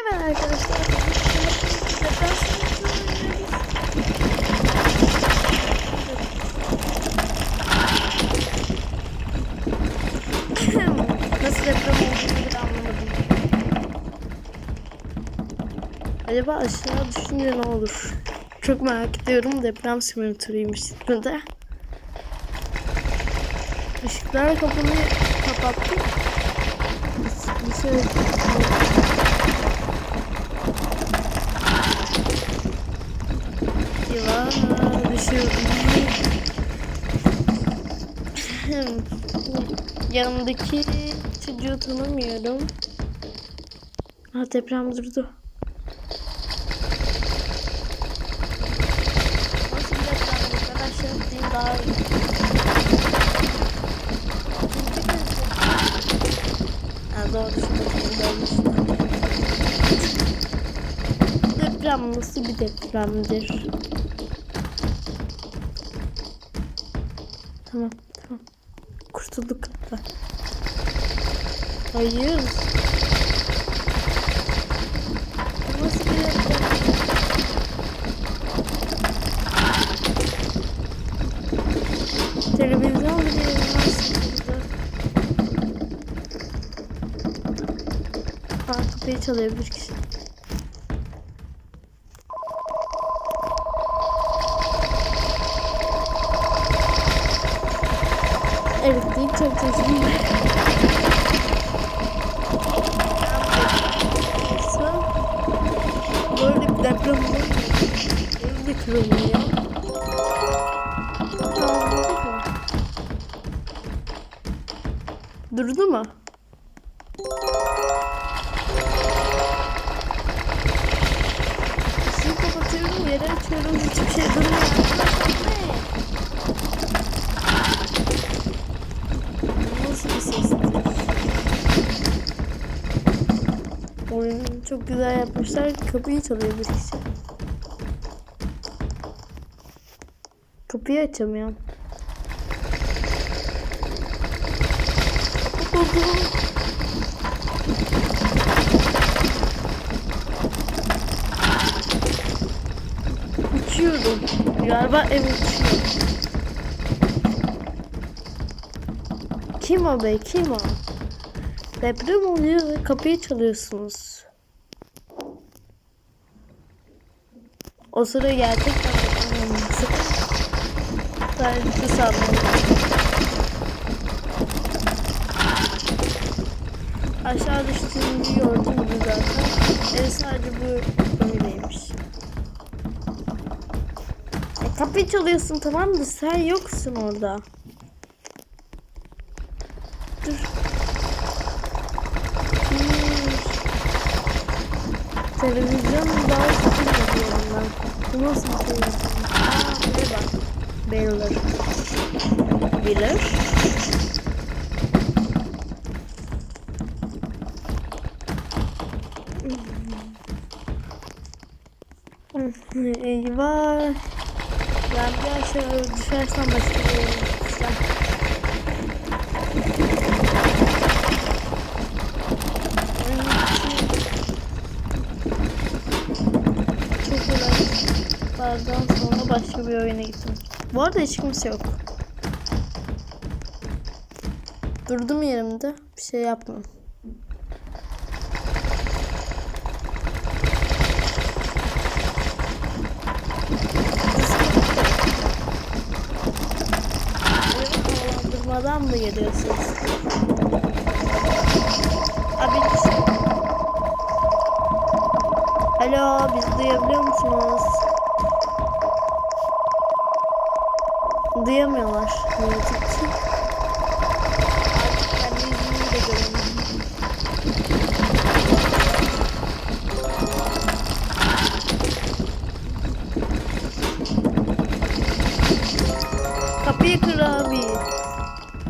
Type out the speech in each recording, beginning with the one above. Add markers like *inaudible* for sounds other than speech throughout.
Evet arkadaşlar. Acaba aşağı düşünce ne olur? Çok merak ediyorum. Deprem simülatörüymüş isminde. Işıklar kapını kapattım. Bir, bir şey... Eyvah düşüyorum. Yanımdaki çocuğu tanımıyorum. Ha deprem durdu. Nasıl bir deprem? Aşağı atlayayım daha. Ha. Deprem nasıl bir depremdir? Tamam tamam. Kurtulduk galiba. Hayır. Nasıl bir? Televizyon bile yanmaz burada. Aa, kapıyı çalıyor bir kişi. Elektrik çarptı şimdi. Böyle bir deprem mu? Ev de kırılıyor. Durdu mu? Çok güzel yapmışlar. Kapıyı çalıyor bir kişi. Kapıyı açamıyorum. Uçuyorum. Galiba ev uçuyor. Kim o be? Kim o? Deprem oluyor ve kapıyı çalıyorsunuz. O sıra gerçekten. Sadece sanmıyorum. Aşağı düştüğümü gördüm zaten. Ev sadece bu böyleymiş. E, kapıyı çalıyorsun tamam mı? Sen yoksun orada. Dur. Hmm. Televizyon daha yapıyorum ben. Bu nasıl bir televizyon? Aa. Baylor. Bilir. Eyvah. Ben bir aşağı düşersem başka bir yere gideceğim. Çok olaylardan sonra başka bir oyuna gittim. Bu arada hiç kimse yok. Durdum yerimde. Bir şey yapmam. Havalandırmadan mı geliyorsunuz? Abi Alo, bizi duyabiliyor musunuz? Duyamıyorlar. Ne yazık ki. Kapıyı kır abi.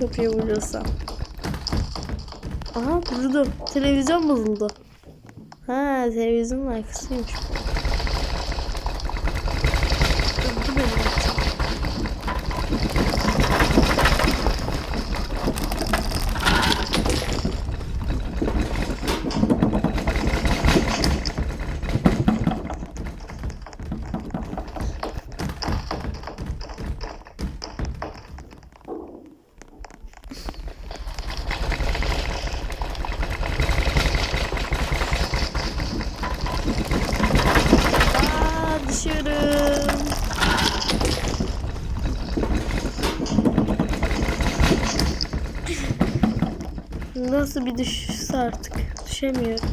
Kapıyı vuruyorsam. Aha durdu. Televizyon bozuldu. Ha televizyonun arkasıymış bu. Durdu benim için. Nasıl bir düşüşse artık. Düşemiyorum.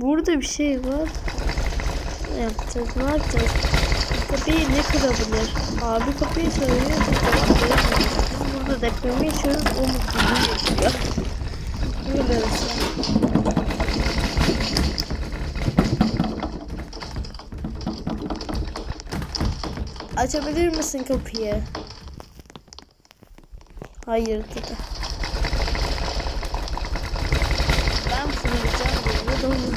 Burada bir şey var. Ne yapacağız? Ne yapacağız? Kapıyı ne kırabilir? Abi kapıyı söylüyor. Burada depremi yaşıyoruz. O mutluluğu yaşıyor. Böyle mesela. Açabilir misin kapıyı? Hayır dedi. Ben fırlayacağım diye de onu.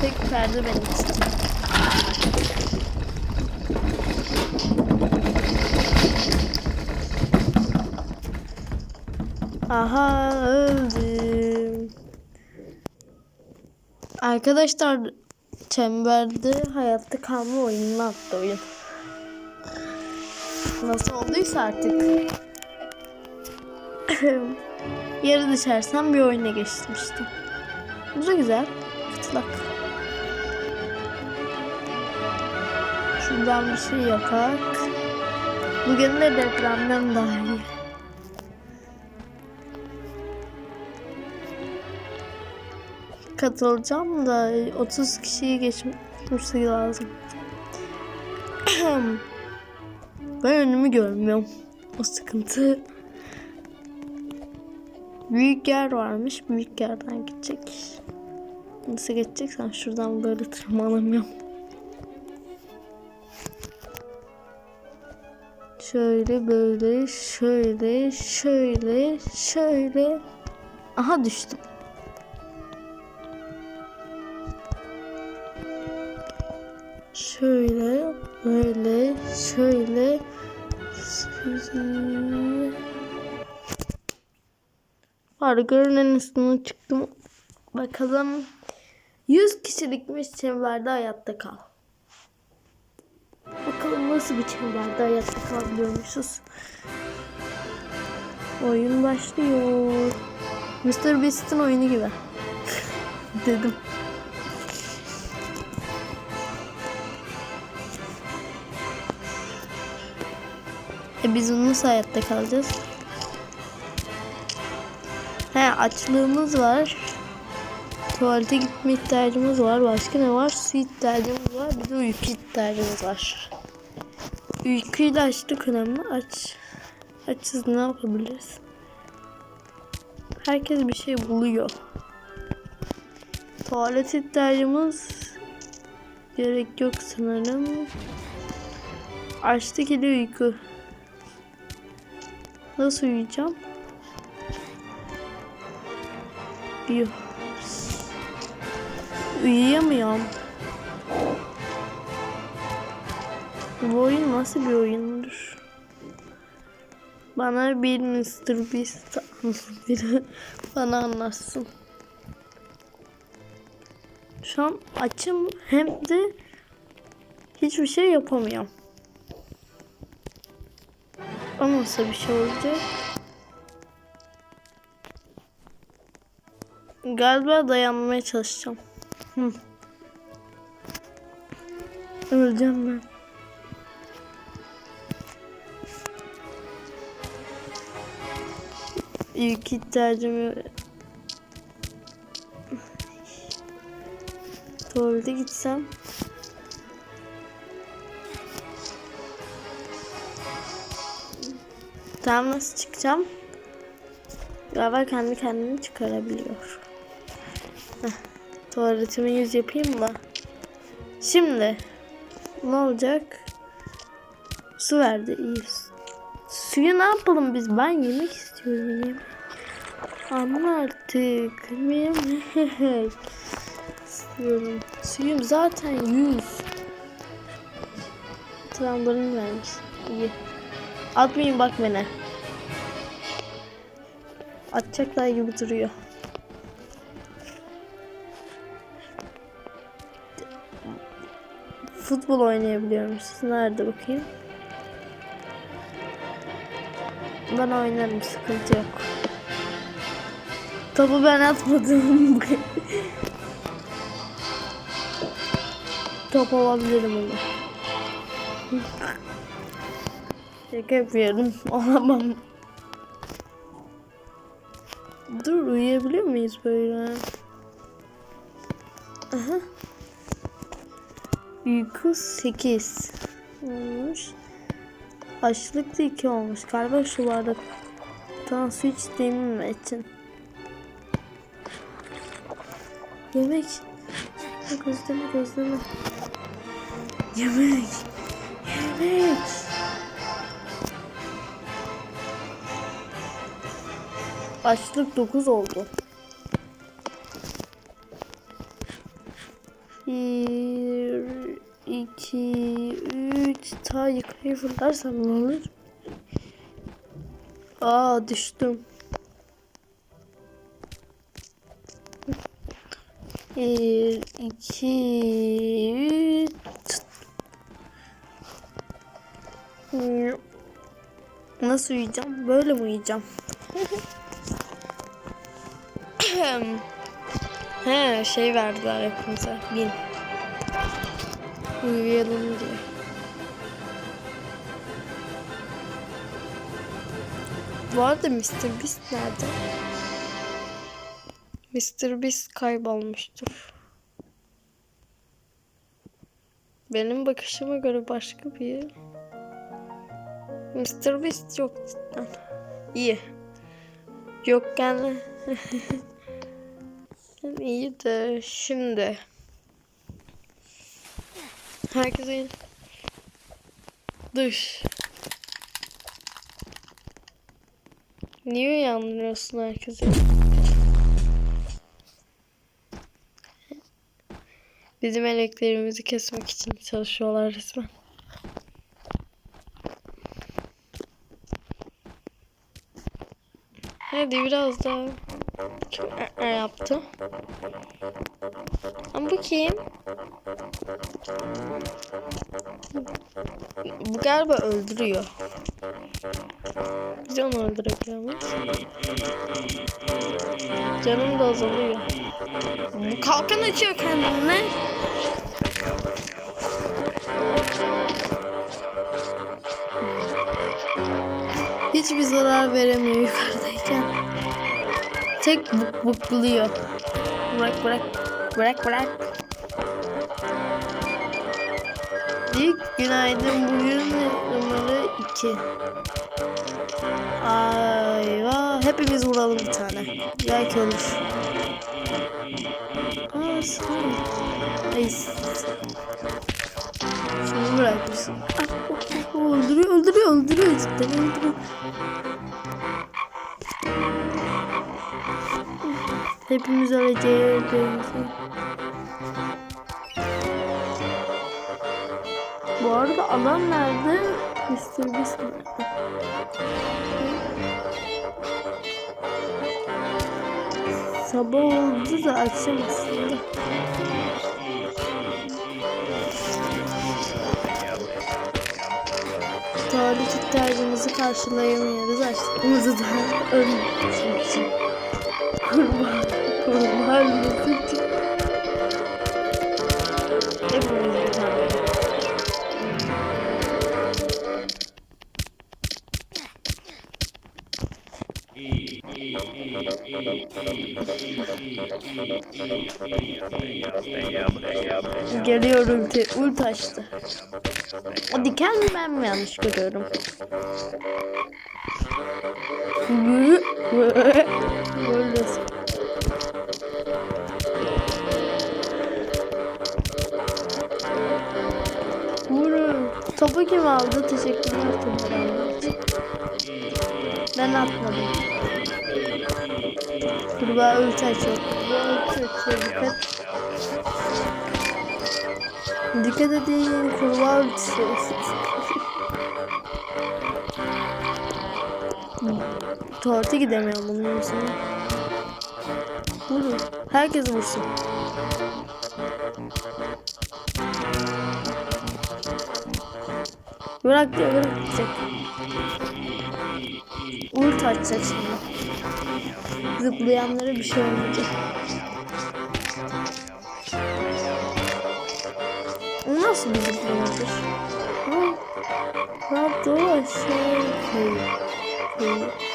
Tek perde benim için. Aha öldüm. Arkadaşlar çemberde hayatta kalma oyununu attı oyun. Nasıl olduysa artık. *laughs* Yarı düşersem bir oyuna geçmiştim. Bu da güzel. Fıtlak. Şuradan bir şey yapak. Bugün de depremden daha iyi. Katılacağım da 30 kişiyi geçmesi lazım. *clears throat* ben önümü görmüyorum. O sıkıntı. Büyük yer varmış. Büyük yerden gidecek. Nasıl geçeceksen şuradan böyle tırmanamıyorum. Şöyle böyle şöyle şöyle şöyle. Aha düştüm. Şöyle böyle şöyle şöyle. Hargarın en üstüne çıktım. Bakalım 100 kişilikmiş çevrelerde hayatta kal. Bakalım nasıl bir çevrelerde hayatta kalabiliyormuşuz. Oyun başlıyor. Mr. Beast'in oyunu gibi. *laughs* Dedim. E biz nasıl hayatta kalacağız? He açlığımız var. Tuvalete gitme ihtiyacımız var. Başka ne var? Su ihtiyacımız var. Bir de uyku ihtiyacımız var. Uykuyla açlık önemli. Aç. Açız ne yapabiliriz? Herkes bir şey buluyor. Tuvalet ihtiyacımız gerek yok sanırım. Açlık ile uyku. Nasıl uyuyacağım? Uyuyamıyorum. Bu oyun nasıl bir oyundur? Bana bir Mr. Beast biri *laughs* bana anlatsın. Şu an açım hem de hiçbir şey yapamıyorum. O bir şey olacak? Galiba dayanmaya çalışacağım. Öleceğim ben. İlk ihtiyacımı tuvalete gitsem Tam nasıl çıkacağım? Galiba kendi kendini çıkarabiliyor. Heh, tuvaletimi yüz yapayım da. Şimdi ne olacak? Su verdi iyi. Suyu ne yapalım biz? Ben yemek istiyorum yemek. Ama artık yemek istiyorum. Suyum zaten yüz. Trambolin vermiş. İyi. Atmayın bak beni. Atacaklar gibi duruyor. Futbol oynayabiliyorum. Siz nerede bakayım? Ben oynarım sıkıntı yok. Topu ben atmadım. *laughs* Top alabilirim onu. Şaka yapıyorum. *laughs* Olamam. Dur uyuyabiliyor muyuz böyle? Aha. Uyku 8 olmuş. Açlık da 2 olmuş. Galiba şu bardaktan su içtiğim için. Yemek. Gözleme gözleme. Yemek. Yemek. Açlık 9 oldu. Bir, iki, üç. Ta yukarı fırlarsam ne olur? Aa düştüm. Bir, iki, üç. Nasıl uyuyacağım? Böyle mi uyuyacağım? *laughs* He şey verdiler hepimize. Bin. Uyuyalım diye. Bu arada Mr. Beast nerede? Mr. Beast kaybolmuştur. Benim bakışıma göre başka bir Mr. Beast yok cidden. İyi. Yok yani. *laughs* İyi de şimdi. Herkese dış. Niye uyandırıyorsun herkesi? Bizim elektriğimizi kesmek için çalışıyorlar resmen. Hadi biraz daha Aa, yaptı. Ama bu kim? Bu galiba öldürüyor. Biz onu öldürebiliyor muyuz? Canım da azalıyor. Kalkan açıyor kendine. Hiçbir zarar veremiyor yukarıdayken. Tek buk bukluyor. Bırak bırak. Bırak bırak. İlk günaydın bugün numara 2. Ayva. Hepimiz vuralım bir tane. Belki ölür. Aa. Ay. Şunu bırakmışsın. Ah, oh, oh, oh, öldürüyor öldürüyor öldürüyor öldürüyor. Hepimiz öleceğiz. Bu arada adam nerede? Mr. Beast nerede? Sabah oldu da akşam aslında. Tuvalet ihtiyacımızı karşılayamıyoruz. Açlığımızı da *laughs* ölmek. Kurban, kurban mısın? Hepimiz bir tane. O diken mi ben mi yanlış görüyorum? Böyle. Aldı? Teşekkürler için. Ben atmadım. Kurbağa ulti açıyor. Kurbağa ulti açıyor. Dikkat. Dikkat edin. Kurbağa *laughs* ultisi. Tuvalete gidemiyorum bunun yüzünden. Vurun. Herkes vursun. Bırak diyor bırak diyecek. Ult açacak şimdi. Zıplayanlara bir şey olmayacak. Nasıl bir zıplamadır? Ne yaptı o aşağı kayıyor. Kayıyor.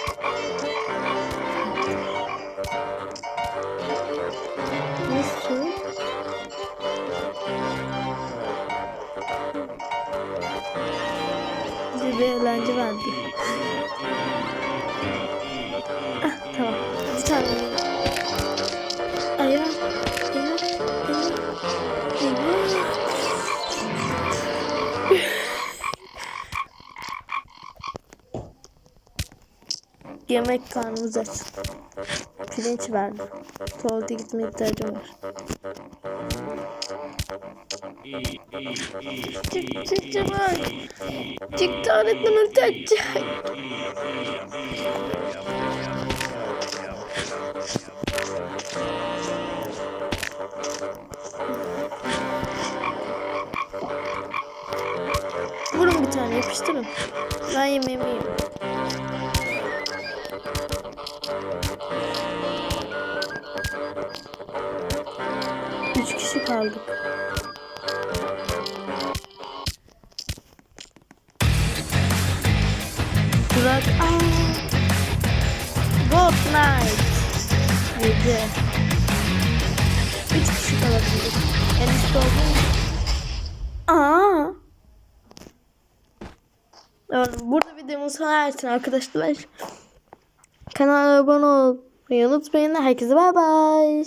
Yemek karnımız aç. Pirinç verdi. Tuvalete gitmeye ihtiyacım var. Çık çık çabuk. Çık tuvaletten ulti açacak. Vurun bir tane yapıştırın. Ben yemeğimi yiyeyim. Üç kişi kaldık. Burak aa. Night. Yedi. Üç kişi kalabilir. En üstte olduğum Aa. Evet, burada videomun sona ersin arkadaşlar. Kanala abone olmayı unutmayın. Herkese bay bay.